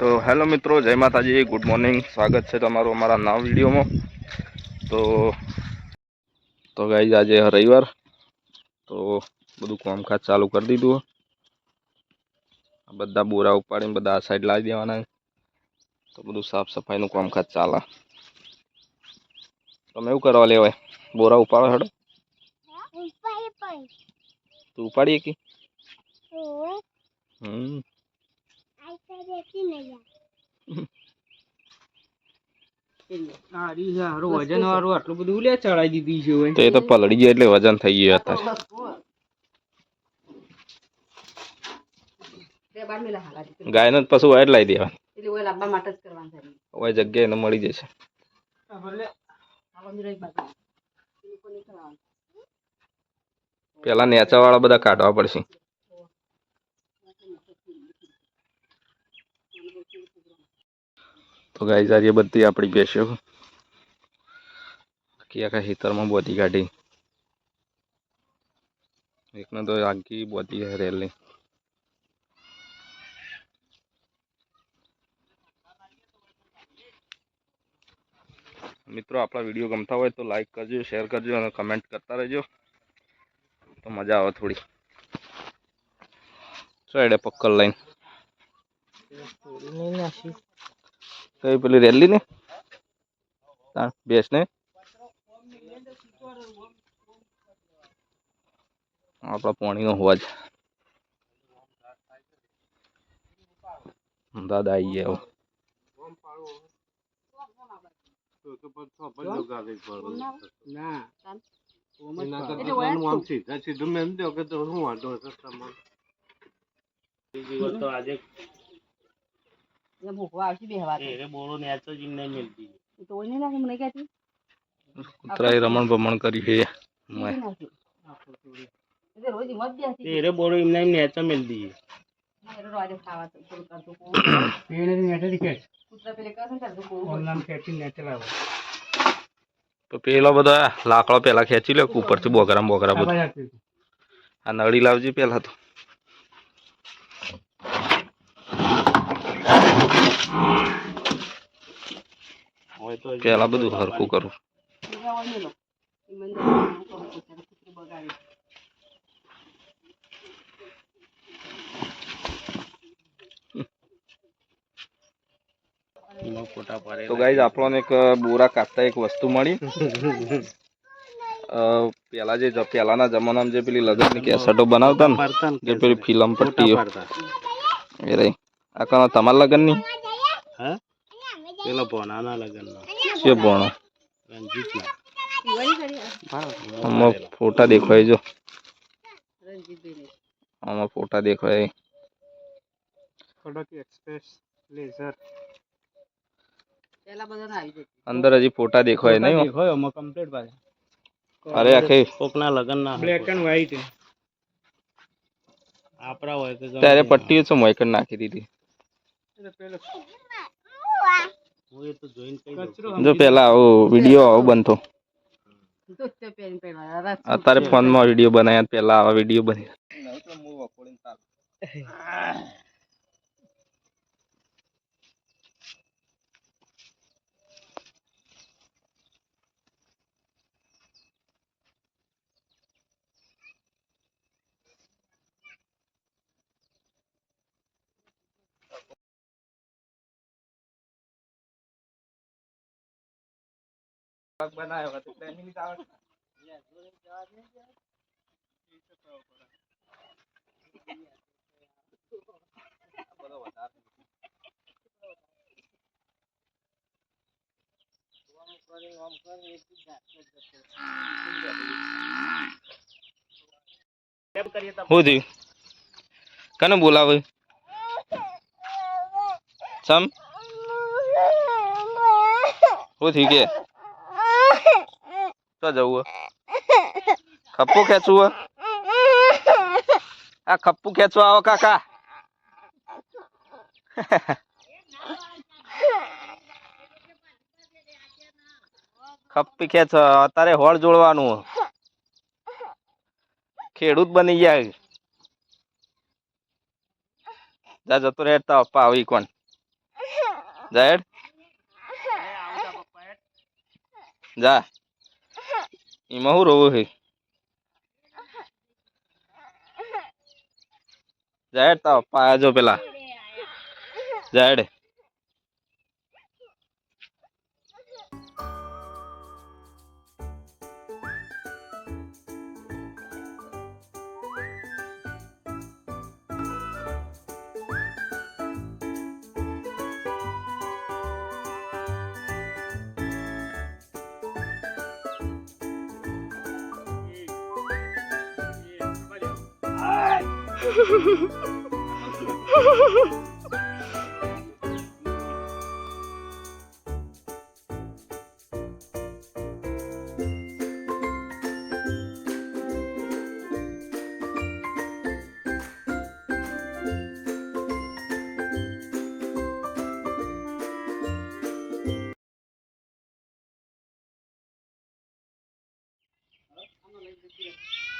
તો હેલો મિત્રો જય માતાજી ગુડ મોર્નિંગ. સ્વાગત છે તમારું અમારા નવા વિડીયોમાં. તો તો ગાઈઝ આજે રવિવાર. તો બધું કામકાજ ચાલુ કરી દીધું. બધા બોરા ઉપાડીને બધા આ સાઈડ લાવી દેવાના તો બધું સાફ સફાઈનું કામકાજ ચાલે. તમે એવું કરવા લેવાય બોરા ઉપાડો હેડો. તું ઉપાડીએ કે? હમ. તો પલળી એટલે વજન થઈ ગયું અત્યારે. ગાય જ પશુ વાયર લાવી દેવા એટલે ઓય લાંબા માટે જ કરવાનું છે. હવે જગ્યાએ એને મળી જશે. પેલા નેચા વાળા બધા કાઢવા પડશે. તો ગાય આજે બધી આપણી બેસ્યો આખી આખા ખેતરમાં બોધી કાઢી. એકને તો આખી બોધી રેલની. મિત્રો, આપણા વીડિયો ગમતા હોય તો લાઈક કરજો શેર કરજો અને કમેન્ટ કરતા રહેજો. તો મજા આવે થોડી. સાઈડે પક્કર લાઈન. કઈ પેલી રેલી ને બેસ ને આપણા પાણીનો અવાજ દાદા આવી ગયા હવે. ના. ઓમ જ એટલે પાડો. ઓય જ છું. ભૂખવા આવશે તો. એ તો. ઓય નહીં નાખે, મને કહેતી. કૂતરાએ રમણ ભમણ કરી છે. રોજ એમ નેચા રોજે ખાવા તો કરતું પેલે નેચે દીકે. કૂતરા પેલે કરે ને કરતું ઓનલાઈન ખેંચી નેચે લાવો. તો પેલો બધા લાકડો પેલા ખેંચી લે ઉપરથી બોગરા બોગરા બધું. આ નળી લાવજી પેલા તો. પેલા બધું હરખું કરું. તો ગાઈઝ આપણને એક બોરા કાપતા એક વસ્તુ મળી. પેલા જે પેલાના જમાનામાં જે પેલી લગ્નની કેસેટો બનાવતા ને જે પેલી ફિલ્મ પટ્ટીઓ. એ રહી. આ તમારા લગ્નની? હે? પેલો ભોનાના લગનનો. છે ભણો રણજીતના. પીવાની કરી આ. આમાં ફોટા દેખાય જો રણજીતભાઈને. આમાં ફોટા દેખાય ખડક એક્સપ્રેસ લેઝર પેલા બધાને આવી જતી. અંદર હજી ફોટા દેખાય નહીં હો. દેખાયો આમાં કમ્પ્લીટ ભાઈ અરે આખી કોકના લગનના બ્લેક એન્ડ વ્હાઈટ આપણા હોય તો ગમે ત્યારે તે. પટ્ટીઓ છે મોયકન નાખી દીધી હું જો પેલા આવો વીડિયો આવો બનતો. અત્યારે ફોનમાં વીડિયો બનાવ્યા પેલા આવા વીડિયો બન્યા. શું થયું? કને બોલાવે સમ શું થયું કે? તો જવું? ખપ્પુ ખેંચવું આ ખપ્પુ ખેંચવા આવો કાકા. ખપ્પી ખેંચ અત્યારે હોળ જોડવાનું. ખેડૂત બની ગયા. જા જતો રહેતા પપ્પા આવી કોણ? જાહેડ જા. એમાં શું રોવું છે? જા પાયા જો પેલા. આયા જો પેલા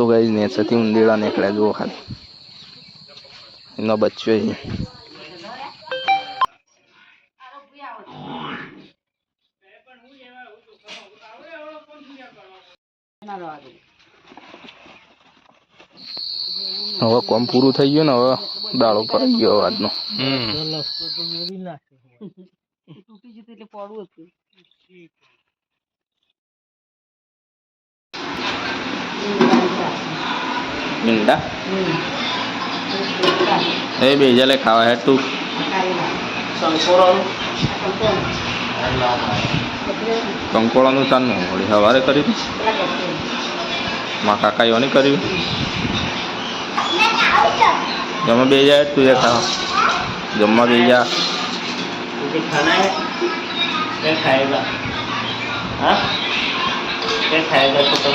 તો ગઈ નેચરથી ઉંદેડા નીકળ્યા જુઓ ખાલી. એનો બચ્ચો છે. હવે કોમ પૂરું થઈ ગયું ને હવે દાળો પર ગયો આજનો. તૂટી જતું એટલે પડવું હતું મીંડા? એ બે જલે ખાવા હે તું? કંકોળાનું ચાનું હોળી સવારે કર્યું મા કાકા યોની કર્યું? જમવા બે જાય તું એ ખાવા. જમવા બે જા. ખાના ખાયેગા હા? ખાયેગા તો